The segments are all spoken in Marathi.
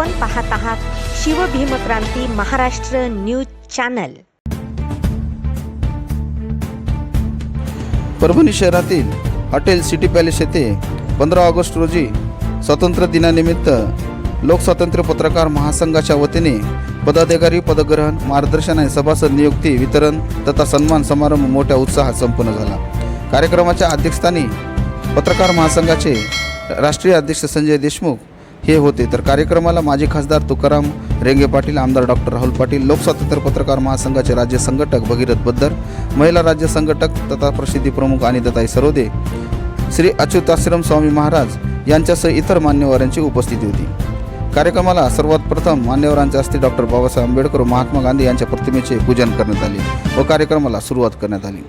आपण पाहत आहात शिवभीमक्रांती महाराष्ट्र न्यूज चॅनल. परभणी शहरातील हॉटेल सिटी पॅलेस येथे पंधरा ऑगस्ट रोजी स्वातंत्र्य दिनानिमित्त लोकस्वातंत्र्य पत्रकार महासंघाच्या वतीने पदाधिकारी पदग्रहण मार्गदर्शन आणि सभासद नियुक्ती वितरण तथा सन्मान समारंभ मोठ्या उत्साहात संपन्न झाला. कार्यक्रमाच्या अध्यक्षस्थानी पत्रकार महासंघाचे राष्ट्रीय अध्यक्ष संजय देशमुख हे होते. तर कार्यक्रमाला माजी खासदार तुकाराम रेंगे पाटील आमदार डॉक्टर राहुल पाटील लोकस्वातंत्र्य पत्रकार महासंघाचे राज्य संघटक भगीरथ बद्दर महिला राज्य संघटक तथा प्रसिद्धी प्रमुख अनिताताई सरोदे श्री अच्युताश्रम स्वामी महाराज यांच्यासह इतर मान्यवरांची उपस्थिती होती. कार्यक्रमाला सर्वात प्रथम मान्यवरांच्या हस्ते डॉक्टर बाबासाहेब आंबेडकर महात्मा गांधी यांच्या प्रतिमेचे पूजन करण्यात आले व कार्यक्रमाला सुरुवात करण्यात आली.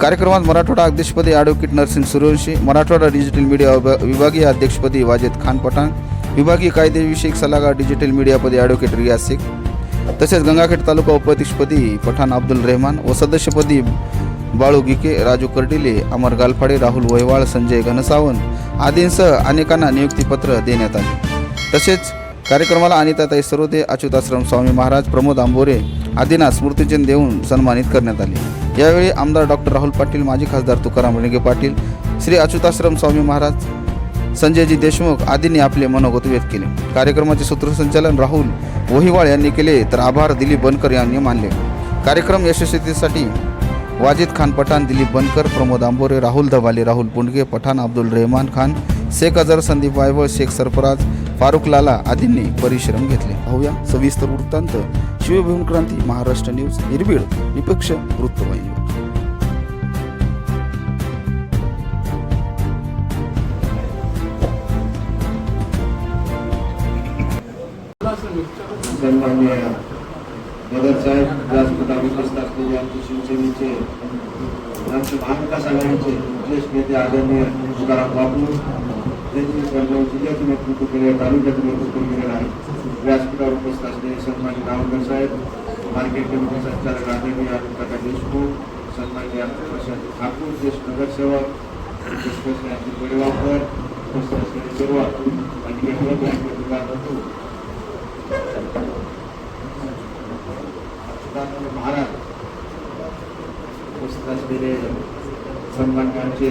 कार्यक्रमात मराठवाडा अध्यक्षपदी advocate Narsing Suryavanshi Marathwada digital media विभागीय अध्यक्षपदी वाजेद खान पठाण विभागीय कायदेविषयक सल्लागार डिजिटल मीडियापदी ॲडव्होकेट रियाज शेख तसेच गंगाखेड तालुका उपाध्यक्षपदी पठाण अब्दुल रेहमान व सदस्यपदी बाळू गिके राजू कर्डिले अमर गालफाडे राहुल वहिवाळ संजय घनसावंत आदींसह अनेकांना नियुक्तीपत्र देण्यात आले. तसेच कार्यक्रमाला अनिताताई सरोदे अच्युताश्रम स्वामी महाराज प्रमोद आंबोरे आदींना स्मृतिचिन्ह देऊन सन्मानित करण्यात आले. यावेळी आमदार डॉक्टर राहुल पाटील माजी खासदार तुकाराम रेणगे पाटील श्री अच्युताश्रम स्वामी महाराज संजयजी देशमुख आदींनी आपले मनोगत व्यक्त केले. कार्यक्रमाचे सूत्रसंचालन राहुल वहिवाळ यांनी केले तर आभार दिलीप बनकर यांनी मानले. कार्यक्रम यशस्वीतेसाठी वाजिद खान पठाण दिलीप बनकर प्रमोद आंबोरे राहुल धबाले राहुल पुंडगे पठाण अब्दुल रेहमान खान शेख अजर संदीप वायवळ शेख सरफराज फारुख लाला आदींनी परिश्रम घेतले. पाहूया सविस्तर वृत्तांत. शिवभूम क्रांती महाराष्ट्र न्यूज निर्भीड निपक्ष वृत्तवाहिनी. सन्मान्य मदर साहेब व्यासपीठावर उपस्थित असलेले आमचे शिवसेनेचे आमचे महाविकास आघाडीचे ज्येष्ठ नेते आदरणीय तुकाराम बापू त्यांची परगाव जिल्ह्याचे नेतृत्व केले तालुक्याचे नेतृत्व केलेलं आहे व्यासपीठावर उपस्थित असलेले सन्मान्य गावकर साहेब मार्केट कमिटी संचालक आदरणीय प्रकाश देशमुख सन्मान्य प्रशांत ठाकूर ज्येष्ठ नगरसेवक उपस्थित असलेले उपस्थित असलेले सर्व आणि बंधू सदानंद महाराज उपस्थित असलेले सन्मान्यांचे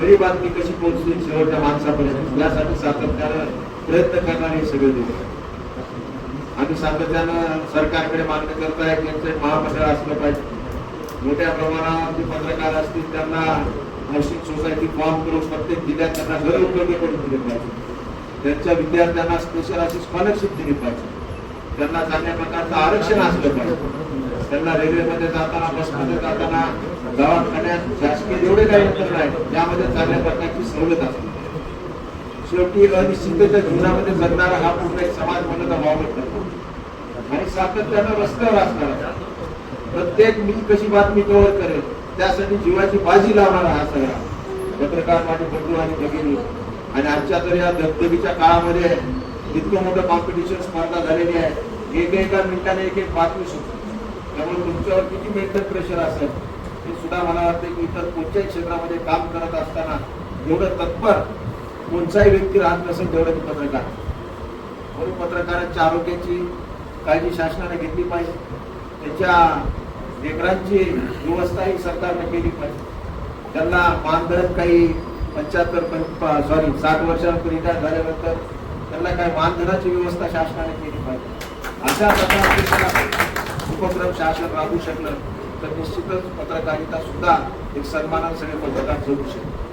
खरी बातमी कशी पोहोचली? शेवटच्या माणसापर्यंत यासाठी सातत्यानं प्रयत्न करणारे हे सगळे दिवस आम्ही सातत्यानं सरकारकडे मागणी करताय त्यांचं महामंडळ असलं पाहिजे. मोठ्या प्रमाणावर जे पत्रकार असतील त्यांना हाऊसिंग सोसायटी फॉर्म करून प्रत्येक जिल्ह्यात त्यांना घर उपलब्ध करून दिले पाहिजे. त्यांच्या विद्यार्थ्यांना स्पेशल अशी स्कॉलरशिप दिली पाहिजे. त्यांना चांगल्या प्रकारचं आरक्षण असलं पाहिजे. त्यांना रेल्वेमध्ये जाताना बसमध्ये जाताना दवाखान्यात शासकीय जेवढे काही यंत्रणा आहे त्यामध्ये चांगल्या प्रकारची सवलत असते. शेवटी अनिश्चिततेच्या जीवनामध्ये जगणारा हा पूर्ण एक समाज म्हणून वावर करतो आणि सातत्यानं रस्त्यावर असणारा प्रत्येक मी कशी बातमी कव्हर करेल त्यासाठी जीवाची बाजी लावणारा हा सगळा. पत्रकार माझे बंधू आणि भगिनी आणि आजच्या तर या धबधबीच्या काळामध्ये इतकं मोठं कॉम्पिटिशन स्पर्धा झालेली आहे. एक एका मिनिटाने एक एक बातमी सुटते. त्यामुळे तुमच्यावर किती मेंटल प्रेशर असेल हे सुद्धा मला वाटतं की इतर कोणत्याही क्षेत्रामध्ये काम करत असताना एवढं तत्पर कोणताही व्यक्ती राहत नसेल तेवढं मी पत्रकार. म्हणून पत्रकारांच्या आरोग्याची काळजी शासनाने घेतली पाहिजे. त्याच्या लेकरांची व्यवस्था ही सरकारने केली पाहिजे. त्यांना मानधन काही पंच्याहत्तर सॉरी साठ वर्षानंतर रिटायर झाल्यानंतर त्यांना काही मानधनाची व्यवस्था शासनाने केली पाहिजे. अशा प्रकारचे उपक्रम शासन राबवू शकलं तर निश्चितच पत्रकारिता सुद्धा एक सन्मानासह सगळे पत्रकार जगू शकतो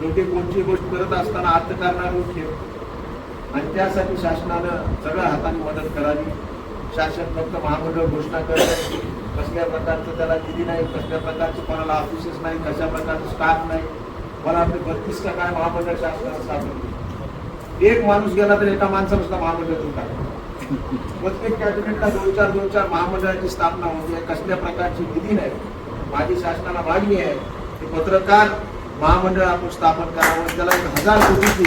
शेवटी कोणती गोष्ट करत असताना अर्थकारणावर ठेव आणि त्यासाठी शासनानं सगळ्या हाताने मदत करावी. शासन फक्त महामंडळ घोषणा करत कसल्या प्रकारचं त्याला निधी नाही कसल्या प्रकारचं कोणाला ऑफिसेस नाही कशा प्रकारचं स्टाफ नाही. मला आपले बत्तीस का काय महामंडळ शासनाला स्थापन एक माणूस गेला तर एका माणसाला सुद्धा महामंडळ प्रत्येक कॅबिनेटला दोन चार दोन चार महामंडळाची स्थापना होते. कसल्या प्रकारची विधी नाही. माझी शासनाला मागणी आहे की पत्रकार महामंडळ आपण स्थापन करावं. त्याला एक हजार कोटीची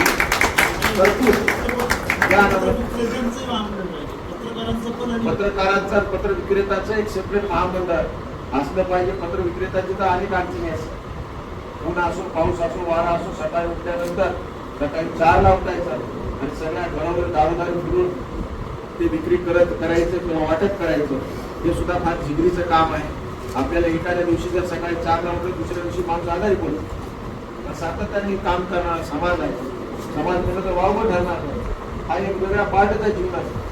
तरतूद या पत्रकारांचा पत्र विक्रेताचं एक सेपरेट महामंडळ असलं पाहिजे. पत्र विक्रेत्याची तर अनेक अडचणी असतात ऊन असो पाऊस असो वारा असो सकाळी उठल्यानंतर सकाळी चारला उठायचं आणि सगळ्या घरावर दारोदारी फिरून ते विक्री करत करायचं किंवा वाटप करायचं हे सुद्धा फार जिगरीचं काम आहे. आपल्याला एखाद्या दिवशी जर सकाळी चार उठलं दुसऱ्या दिवशी माणूस आजारी पडतो. तर सातत्याने काम करणारा समाज आहे. समाज म्हणलं तर वावं ठरणार नाही. हा एक वेगळा पार्टच आहे जीवनाचा.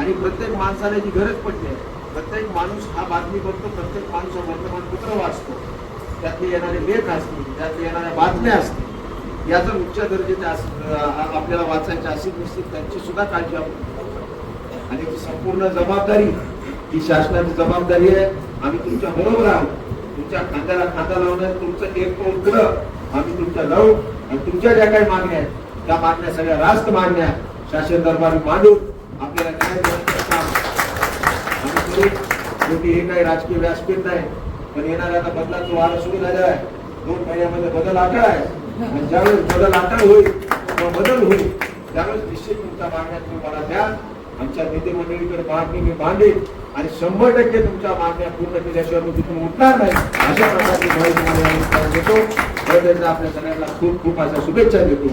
आणि प्रत्येक माणसाला जी गरज पडली आहे प्रत्येक माणूस हा बातमी बघतो प्रत्येक माणूस हा वर्तमानपत्र वाचतो. त्यातले येणारे लेख असतील त्यातले येणाऱ्या बातम्या असतील या जर उच्च दर्जाच्या आपल्याला वाचायच्या असेल निश्चित त्यांची सुद्धा काळजी आपण आणि ती संपूर्ण जबाबदारी ही शासनाची जबाबदारी आहे. आम्ही तुमच्या बरोबर आहोत. तुमच्या खांद्याला खांदा लावणं तुमचं एक पाऊल पुढं आम्ही तुमच्या लावू. आणि तुमच्या ज्या काही मागण्या आहेत त्या मागण्या सगळ्या रास्त मागण्या शासन दरबारी मांडून आपल्याला काय शेवटी हे काही राजकीय व्यासपीठ नाही पण येणाऱ्या आता बदलाचं वारं सुरू झाला आहे. दोन महिन्यामध्ये बदल आटळ आहे. आणि ज्यावेळेस बदल आटळ होईल किंवा बदल होईल. त्यावेळेस निश्चित तुमच्या मागण्या तुम्ही मला द्या. आमच्या नेते मंडळीकडे मागणी मी बांधेल आणि शंभर टक्के तुमच्या मागण्या पूर्ण केल्याशिवाय मी तिथून उठणार नाही. अशा प्रकारची तुम्हाला देतो. त्यांना आपल्या सगळ्यांना खूप खूप अशा शुभेच्छा देतो.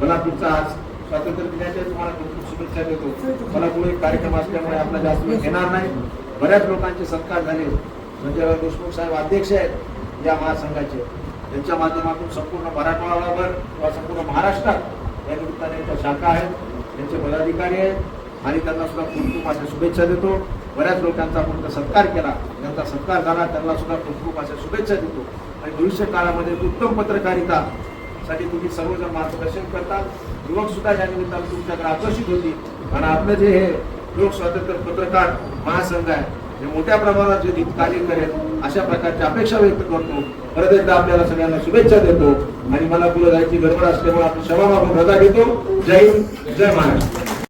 मला तुमचा आज स्वातंत्र्य दिनाच्या तुम्हाला खूप खूप शुभेच्छा देतो. मला पुढे कार्यक्रम असल्यामुळे आपला जास्त वेळ घेणार नाही. बऱ्याच लोकांचे सत्कार झाले. संजयराव देशमुख साहेब अध्यक्ष आहेत या महासंघाचे. त्यांच्या माध्यमातून संपूर्ण मराठवाड्यावर किंवा संपूर्ण महाराष्ट्रात या निमित्ताने त्या शाखा आहेत. त्यांचे पदाधिकारी आहेत. आणि त्यांना सुद्धा खूप खूप अशा शुभेच्छा देतो. बऱ्याच लोकांचा आपण सत्कार केला. त्यांचा सत्कार झाला त्यांना सुद्धा खूप खूप अशा शुभेच्छा देतो. आणि भविष्य काळामध्ये उत्तम पत्रकारिता साठी तुम्ही सर्वजण मार्गदर्शन करतात युवक सुद्धा या निमित्तानं तुमच्याकडे आकर्षित होती. आणि आपलं जे हे लोक स्वातंत्र्य पत्रकार महासंघ आहे हे मोठ्या प्रमाणात जे कार्य करेल अशा प्रकारची अपेक्षा व्यक्त करतो. परत एकदा आपल्याला सगळ्यांना शुभेच्छा देतो. आणि मला पुढे जायची गडबड असल्यामुळे आपण क्षमा मागून रजा घेतो. जय हिंद जय महाराष्ट्र.